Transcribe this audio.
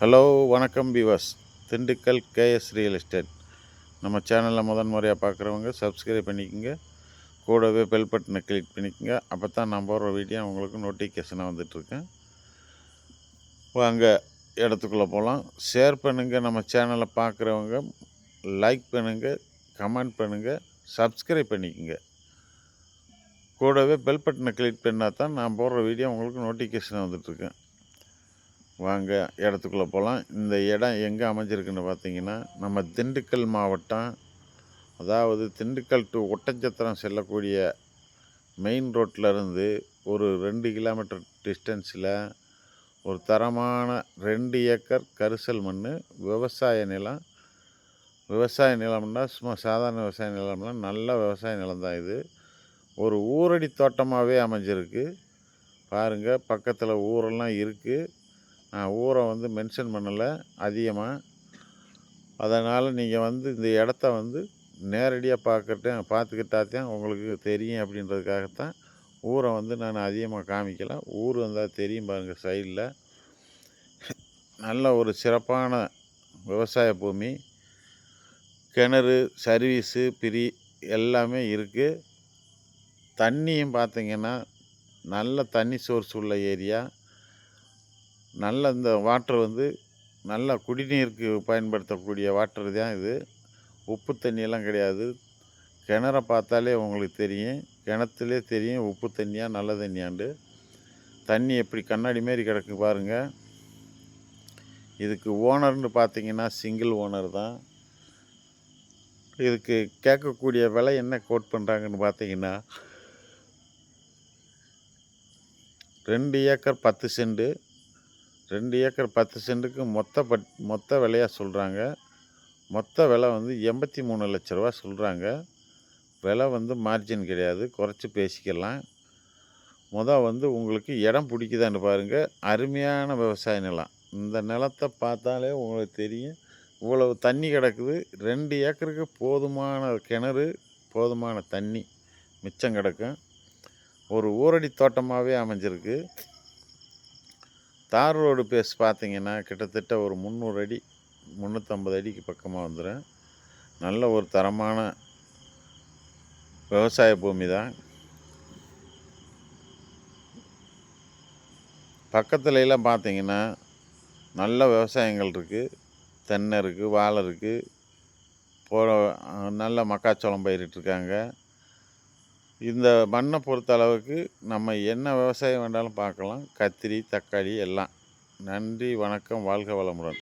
Hello வணக்கம் பிவாஸ் Dindigul KS real estate நம்ம சேனலில் முதன் முறையாக பார்க்குறவங்க சப்ஸ்கிரைப் பண்ணிக்கோங்க. கூடவே பெல் பட்டனை கிளிக் பண்ணிக்கோங்க. அப்போ தான் நான் போடுற வீடியோ உங்களுக்கு நோட்டிஃபிகேஷனாக வந்துட்டுருக்கேன். வாங்க இடத்துக்குள்ளே போகலாம் ஷேர் பண்ணுங்கள் நம்ம சேனலை பார்க்குறவங்க லைக் பண்ணுங்கள் கமெண்ட் பண்ணுங்கள் சப்ஸ்கிரைப் பண்ணிக்கோங்க. கூடவே பெல் பட்டனை கிளிக் பண்ணால் தான் நான் போடுற வீடியோ உங்களுக்கு நோட்டிஃபிகேஷன் வந்துட்டுருக்கேன். வாங்க இடத்துக்குள்ளே போகலாம் இந்த இடம் எங்கே அமைஞ்சிருக்குன்னு பார்த்தீங்கன்னா நம்ம திண்டுக்கல் மாவட்டம் அதாவது திண்டுக்கல் டு ஒட்டஞ்சத்திரம் செல்லக்கூடிய மெயின் ரோட்டிலருந்து ஒரு ரெண்டு கிலோமீட்டர் டிஸ்டன்ஸில் ஒரு தரமான ரெண்டு ஏக்கர் கரிசல் மண் விவசாய நிலம். விவசாய நிலம்னா சும்மா சாதாரண விவசாய நிலம்னா நல்ல விவசாய நிலம் தான் இது. ஒரு ஊரடி தோட்டமாகவே அமைஞ்சிருக்கு. பாருங்கள் பக்கத்தில் ஊரெல்லாம் இருக்குது ஊரை வந்து மென்ஷன் பண்ணலை அதிகமாக அதனால் நீங்கள் வந்து இந்த இடத்த வந்து நேரடியாக பார்க்கட்டேன் பார்த்துக்கிட்டாத்தான் உங்களுக்கு தெரியும் அப்படின்றதுக்காகத்தான் ஊரை வந்து நான் அதிகமாக காமிக்கல. ஊர் வந்தால் தெரியும் பாருங்கள் சைடில் நல்ல ஒரு சிறப்பான விவசாய பூமி. கிணறு சர்வீஸு பிரி எல்லாமே இருக்குது தண்ணியும் பார்த்திங்கன்னா நல்ல தண்ணி சோர்ஸ் உள்ள ஏரியா. நல்ல இந்த வாட்டர் வந்து நல்ல குடிநீருக்கு பயன்படுத்தக்கூடிய வாட்டர் தான் இது. உப்பு தண்ணியெல்லாம் கிடையாது. கிணற பார்த்தாலே உங்களுக்கு தெரியும். கிணத்துலே தெரியும். உப்பு தண்ணியாக நல்ல தண்ணியாண்டு. தண்ணி எப்படி கண்ணாடி மாரி கிடக்கு பாருங்கள் இதுக்கு ஓனர்னு பார்த்தீங்கன்னா சிங்கிள் ஓனர் தான். இதுக்கு கேட்கக்கூடிய விலை என்ன கோட் பண்ணுறாங்கன்னு பார்த்தீங்கன்னா ரெண்டு ஏக்கர் பத்து சென்ட்டு ரெண்டு ஏக்கர் பத்து சென்ட்டுக்கு மொத்த பட் மொத்த விலையாக சொல்கிறாங்க மொத்த விலை வந்து எண்பத்தி மூணு லட்ச ரூபா சொல்கிறாங்க விலை வந்து மார்ஜின் கிடையாது. குறைச்சி பேசிக்கலாம். மொதல் வந்து உங்களுக்கு இடம் பிடிக்குதான்னு பாருங்கள் அருமையான விவசாய நிலம். இந்த நிலத்தை பார்த்தாலே உங்களுக்கு தெரியும். இவ்வளவு தண்ணி கிடக்குது. ரெண்டு ஏக்கருக்கு போதுமான கிணறு போதுமான தண்ணி மிச்சம் கிடக்கும். ஒரு ஊரடி தோட்டமாகவே அமைஞ்சிருக்கு. தார் ரோடு பேஸ் பார்த்திங்கன்னா கிட்டத்தட்ட ஒரு முந்நூறு அடி முந்நூற்றம்பது அடிக்கு பக்கமாக வந்துடும் நல்ல ஒரு தரமான விவசாய பூமி தான். பக்கத்துல எல்லாம் பார்த்தீங்கன்னா நல்ல விவசாயங்கள் இருக்குது தென்னை இருக்குது வாழை இருக்குது போ நல்ல மக்காச்சோளம் பயிரிட்டுருக்காங்க. இந்த மண்ணை பொறுத்த அளவுக்கு நம்ம என்ன விவசாயம் வேண்டாலும் பார்க்கலாம். கத்திரி தக்காளி எல்லாம். நன்றி வணக்கம் வாழ்க வளமுடன்.